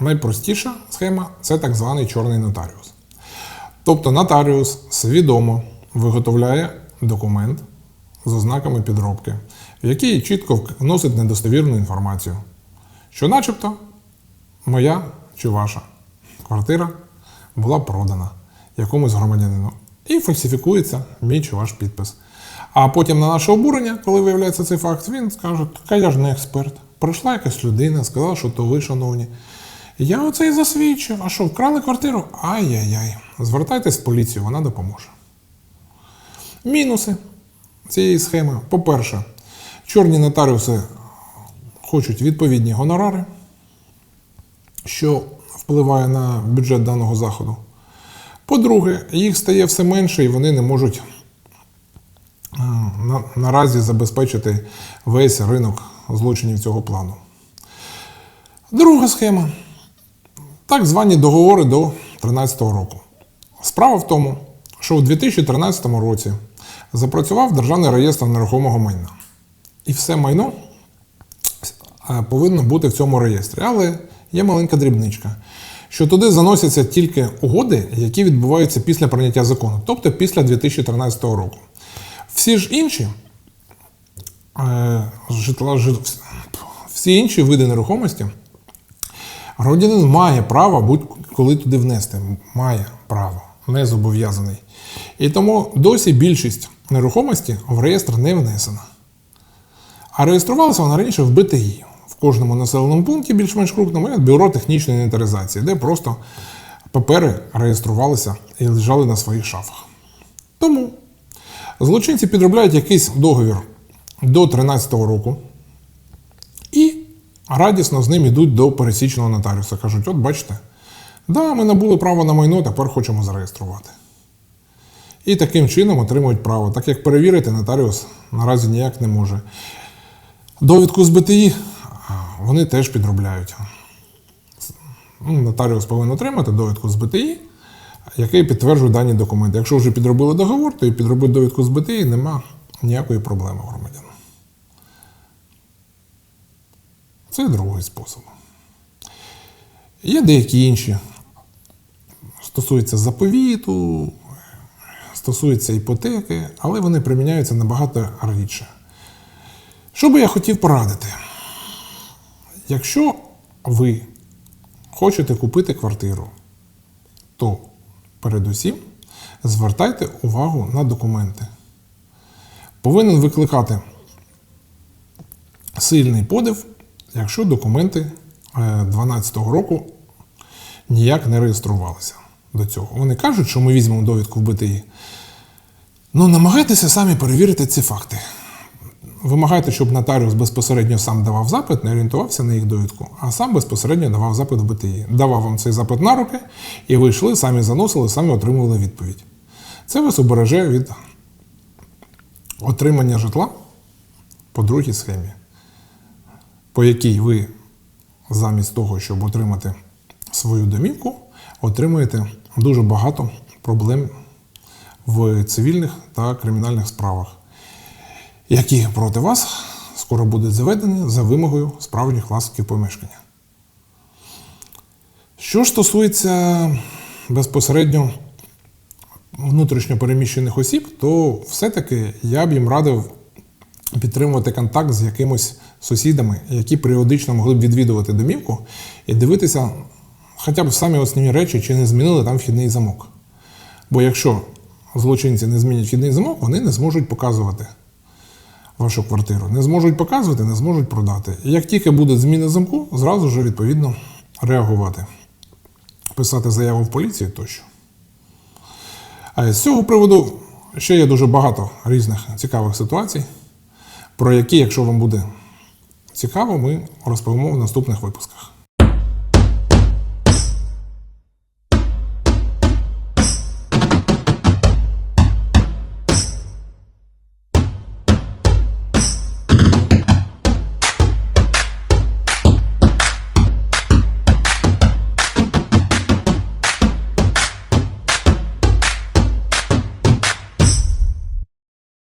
найпростіша схема це так званий чорний нотаріус. Тобто нотаріус свідомо виготовляє документ з ознаками підробки, який чітко вносить недостовірну інформацію, що начебто моя чи ваша квартира була продана якомусь громадянину. І фальсифікується мій чи ваш підпис. А потім на наше обурення, коли виявляється цей факт, він скаже, так я ж не експерт. Прийшла якась людина, сказала, що то ви, шановні. Я оце і засвідчу. А що, вкрали квартиру? Ай-яй-яй. Звертайтесь в поліцію, вона допоможе. Мінуси цієї схеми. По-перше, чорні нотаріуси хочуть відповідні гонорари, що впливає на бюджет даного заходу. По-друге, їх стає все менше і вони не можуть е, на, наразі забезпечити весь ринок злочинів цього плану. Друга схема так звані договори до 2013 року. Справа в тому, що у 2013 році запрацював Державний реєстр нерухомого майна. І все майно е, повинно бути в цьому реєстрі. Але є маленька дрібничка, що туди заносяться тільки угоди, які відбуваються після прийняття закону, тобто після 2013 року. Всі ж інші е, всі інші види нерухомості громадянин має право будь-коли туди внести. Має право, не зобов'язаний. І тому досі більшість нерухомості в реєстр не внесена. А реєструвалася вона раніше в БТІ. В кожному населеному пункті, більш-менш крупному, є бюро технічної інвентаризації, де просто папери реєструвалися і лежали на своїх шафах. Тому злочинці підробляють якийсь договір до 2013 року радісно з ним йдуть до пересічного нотаріуса. Кажуть: от бачите, да, ми набули право на майно, тепер хочемо зареєструвати. І таким чином отримують право, так як перевірити нотаріус наразі ніяк не може. Довідку з БТІ вони теж підробляють. Ну, Нотаріус повинен отримати довідку з БТІ, який підтверджує дані документи. Якщо вже підробили договор, то і підробити довідку з БТІ нема ніякої проблеми громадян. Це другий спосіб. Є деякі інші. Стосуються заповіту, стосуються іпотеки, але вони приміняються набагато рідше. Що би я хотів порадити? Якщо ви хочете купити квартиру, то передусім звертайте увагу на документи. Повинен викликати сильний подив, якщо документи 2012 року ніяк не реєструвалися до цього. Вони кажуть, що ми візьмемо довідку в БТІ. Ну, намагайтеся самі перевірити ці факти. Вимагайте, щоб нотаріус безпосередньо сам давав запит, не орієнтувався на їх довідку, а сам безпосередньо давав запит в БТІ. Давав вам цей запит на руки, і ви йшли, самі заносили, самі отримували відповідь. Це вас убереже від отримання житла по другій схемі, по якій ви замість того, щоб отримати свою домівку, отримуєте дуже багато проблем в цивільних та кримінальних справах, які проти вас скоро будуть заведені за вимогою справжніх власників помешкання. Що ж стосується безпосередньо внутрішньо переміщених осіб, то все-таки я б їм радив підтримувати контакт з якимось сусідами, які періодично могли б відвідувати домівку і дивитися хоча б самі основні речі, чи не змінили там вхідний замок. Бо якщо злочинці не змінять вхідний замок, вони не зможуть показувати вашу квартиру. Не зможуть показувати, не зможуть продати. І як тільки буде зміна замку, зразу ж відповідно реагувати, писати заяву в поліцію тощо. А з цього приводу ще є дуже багато різних цікавих ситуацій, про які, якщо вам буде цікаво, ми розповімо в наступних випусках.